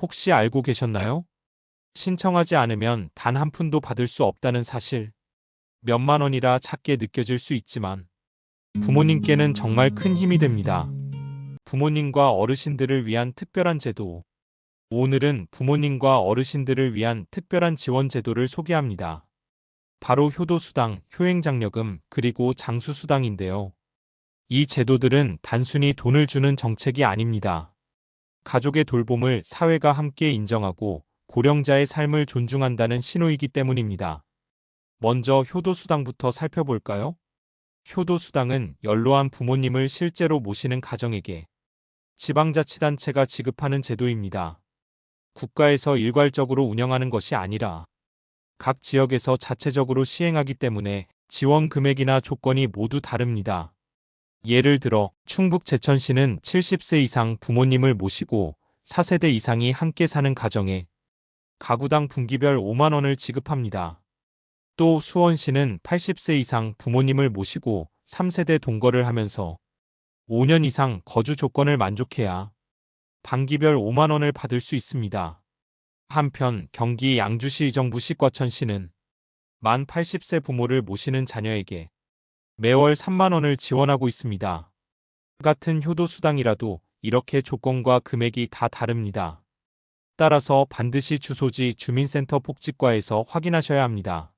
혹시 알고 계셨나요? 신청하지 않으면 단 한 푼도 받을 수 없다는 사실. 몇만 원이라 작게 느껴질 수 있지만 부모님께는 정말 큰 힘이 됩니다. 부모님과 어르신들을 위한 특별한 제도. 오늘은 부모님과 어르신들을 위한 특별한 지원 제도를 소개합니다. 바로 효도수당, 효행장려금, 그리고 장수수당인데요. 이 제도들은 단순히 돈을 주는 정책이 아닙니다. 가족의 돌봄을 사회가 함께 인정하고 고령자의 삶을 존중한다는 신호이기 때문입니다. 먼저 효도수당부터 살펴볼까요? 효도수당은 연로한 부모님을 실제로 모시는 가정에게 지방자치단체가 지급하는 제도입니다. 국가에서 일괄적으로 운영하는 것이 아니라 각 지역에서 자체적으로 시행하기 때문에 지원 금액이나 조건이 모두 다릅니다. 예를 들어 충북 제천시는 70세 이상 부모님을 모시고 4세대 이상이 함께 사는 가정에 가구당 분기별 5만 원을 지급합니다. 또 수원시는 80세 이상 부모님을 모시고 3세대 동거를 하면서 5년 이상 거주 조건을 만족해야 반기별 5만 원을 받을 수 있습니다. 한편 경기 양주시 정부 시과천시는 만 80세 부모를 모시는 자녀에게 매월 3만 원을 지원하고 있습니다. 같은 효도수당이라도 이렇게 조건과 금액이 다 다릅니다. 따라서 반드시 주소지 주민센터 복지과에서 확인하셔야 합니다.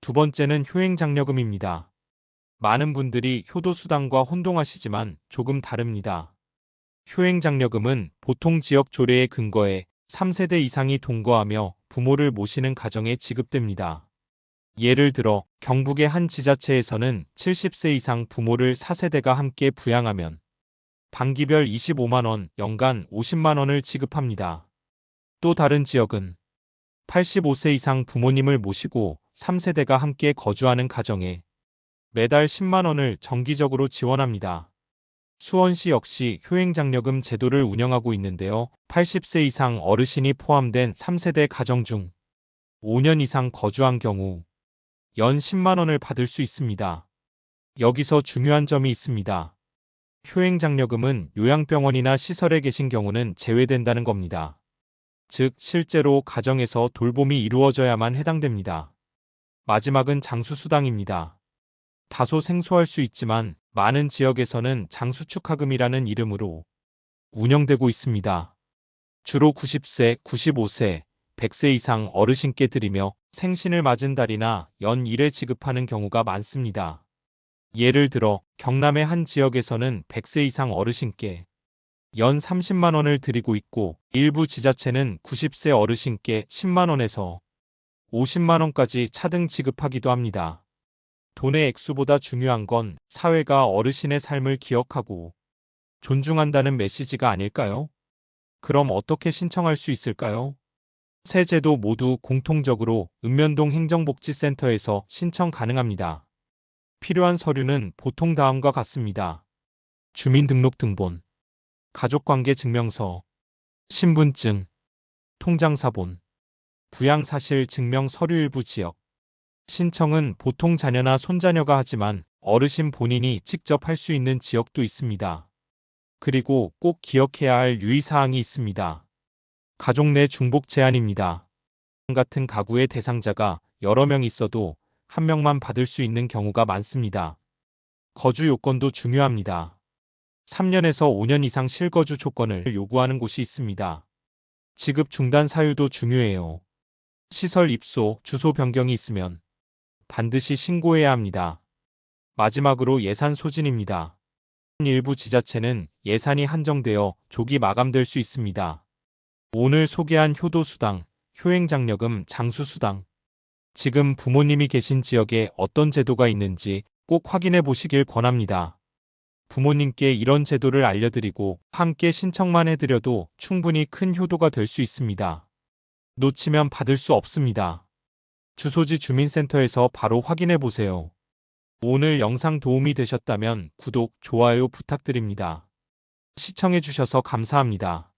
두 번째는 효행장려금입니다. 많은 분들이 효도수당과 혼동하시지만 조금 다릅니다. 효행장려금은 보통 지역 조례에 근거해 3세대 이상이 동거하며 부모를 모시는 가정에 지급됩니다. 예를 들어 경북의 한 지자체에서는 70세 이상 부모를 4세대가 함께 부양하면 반기별 25만원, 연간 50만원을 지급합니다. 또 다른 지역은 85세 이상 부모님을 모시고 3세대가 함께 거주하는 가정에 매달 10만원을 정기적으로 지원합니다. 수원시 역시 효행장려금 제도를 운영하고 있는데요. 80세 이상 어르신이 포함된 3세대 가정 중 5년 이상 거주한 경우 연 10만원을 받을 수 있습니다. 여기서 중요한 점이 있습니다. 효행장려금은 요양병원이나 시설에 계신 경우는 제외된다는 겁니다. 즉, 실제로 가정에서 돌봄이 이루어져야만 해당됩니다. 마지막은 장수수당입니다. 다소 생소할 수 있지만 많은 지역에서는 장수축하금이라는 이름으로 운영되고 있습니다. 주로 90세, 95세, 100세 이상 어르신께 드리며 생신을 맞은 달이나 연 1회 지급하는 경우가 많습니다. 예를 들어 경남의 한 지역에서는 100세 이상 어르신께 연 30만 원을 드리고 있고 일부 지자체는 90세 어르신께 10만 원에서 50만 원까지 차등 지급하기도 합니다. 돈의 액수보다 중요한 건 사회가 어르신의 삶을 기억하고 존중한다는 메시지가 아닐까요? 그럼 어떻게 신청할 수 있을까요? 세 제도 모두 공통적으로 읍면동 행정복지센터에서 신청 가능합니다. 필요한 서류는 보통 다음과 같습니다. 주민등록등본, 가족관계증명서, 신분증, 통장사본, 부양사실 증명 서류 일부 지역. 신청은 보통 자녀나 손자녀가 하지만 어르신 본인이 직접 할 수 있는 지역도 있습니다. 그리고 꼭 기억해야 할 유의사항이 있습니다. 가족 내 중복 제한입니다. 같은 가구의 대상자가 여러 명 있어도 한 명만 받을 수 있는 경우가 많습니다. 거주 요건도 중요합니다. 3년에서 5년 이상 실거주 조건을 요구하는 곳이 있습니다. 지급 중단 사유도 중요해요. 시설 입소, 주소 변경이 있으면 반드시 신고해야 합니다. 마지막으로 예산 소진입니다. 일부 지자체는 예산이 한정되어 조기 마감될 수 있습니다. 오늘 소개한 효도수당, 효행장려금, 장수수당. 지금 부모님이 계신 지역에 어떤 제도가 있는지 꼭 확인해 보시길 권합니다. 부모님께 이런 제도를 알려드리고 함께 신청만 해드려도 충분히 큰 효도가 될 수 있습니다. 놓치면 받을 수 없습니다. 주소지 주민센터에서 바로 확인해 보세요. 오늘 영상 도움이 되셨다면 구독, 좋아요 부탁드립니다. 시청해 주셔서 감사합니다.